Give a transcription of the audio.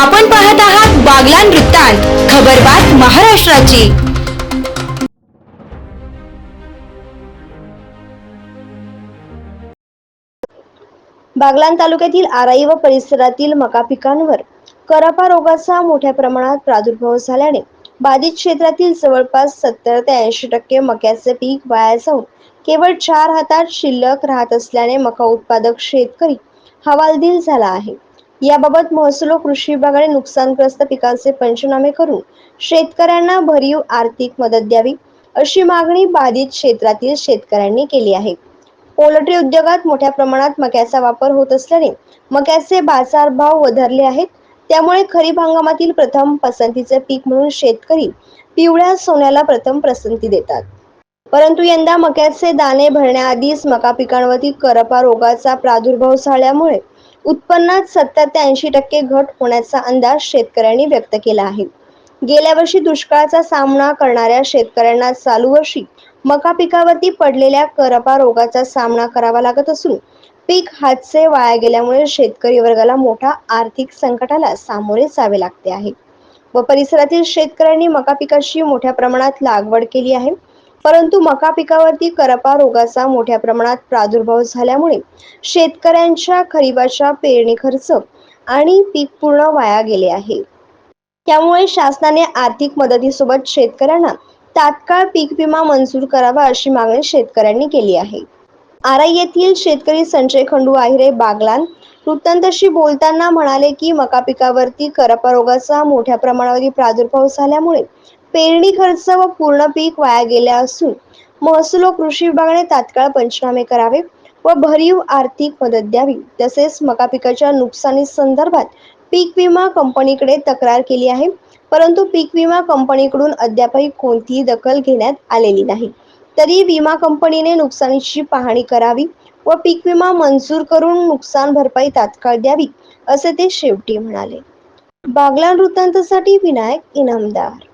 आपण पाहत आहात बागलान वृत्तांत खबरबात महाराष्ट्राची. बागलान तालुक्यातील आराई व परिसरातील मका पिकांवर करपा रोगाचा मोठ्या प्रमाणात प्रादुर्भाव झाल्याने बाधित क्षेत्रातील जवळपास सत्तर ते ऐंशी टक्के मक्याचे पीक वाया जाऊन केवळ चार हातात शिल्लक राहत असल्याने मका उत्पादक शेतकरी हवालदिल झाला आहे. याबाबत महसूल व कृषी विभागाने नुकसानग्रस्त पिकांचे पंचनामे करून शेतकऱ्यांना भरीव आर्थिक मदत द्यावी अशी मागणी बाधित क्षेत्रातील शेतकऱ्यांनी केली आहे. पोल्ट्री उद्योगात मोठ्या प्रमाणात मक्याचा वापर होत असल्याने मक्याचे बाजारभाव वधारले आहेत. त्यामुळे खरीप हंगामातील प्रथम पसंतीचे पीक म्हणून शेतकरी पिवळ्या सोन्याला प्रथम पसंती देतात. परंतु यंदा मक्याचे दाणे भरण्याआधीच मका पिकांवरती करपा रोगाचा प्रादुर्भाव झाल्यामुळे उत्पन्नात सत्तर ते ऐंशी टक्के घट होण्याचा अंदाज शेतकऱ्यांनी व्यक्त केला आहे. गेल्या वर्षी दुष्काळाचा सामना करणाऱ्या शेतकऱ्यांना चालू वर्षी मका पिकावरती पडलेल्या करपा रोगाचा सामना करावा लागत असून पीक हातचे वाया गेल्यामुळे शेतकरी वर्गाला मोठा आर्थिक संकटाला सामोरे जावे लागते आहे. व परिसरातील शेतकऱ्यांनी मका पिकाची मोठ्या प्रमाणात लागवड केली आहे. परंतु मका पिकावरती करपा रोगाचा मोठ्या प्रमाणात प्रादुर्भाव झाल्यामुळे शेतकऱ्यांच्या खरीपाच्या पेरणी खर्च आणि पीक पूर्ण वाया गेले आहे. त्यामुळे शासनाने आर्थिक मदतीसोबत शेतकऱ्यांना तात्काळ पीक विमा मंजूर करावा अशी मागणी शेतकऱ्यांनी केली आहे. आरा येथील शेतकरी संजय खंडू आहिरे बागलान वृत्तांतशी बोलताना म्हणाले की मका पिकावरती करपरोगाचा मोठ्या प्रमाणावरती प्रादुर्भाव झाल्यामुळे पेरणी खर्च व पूर्ण पीक वाया गेले असून महसूल व कृषी विभागाने तात्काळ पंचनामे करावे व भरीव आर्थिक मदत द्यावी. तसेच मका पिकाच्या नुकसानी संदर्भात पीक विमा कंपनीकडे तक्रार केली आहे. परंतु पीक विमा कंपनीकडून अद्यापही कोणतीही दखल घेण्यात आलेली नाही. तरी विमा कंपनीने नुकसानीची पाहणी करावी व पीक विमा मंजूर करून नुकसान भरपाई तात्काळ द्यावी असे ते शेवटी म्हणाले. बागला वृत्तांतासाठी विनायक इनामदार.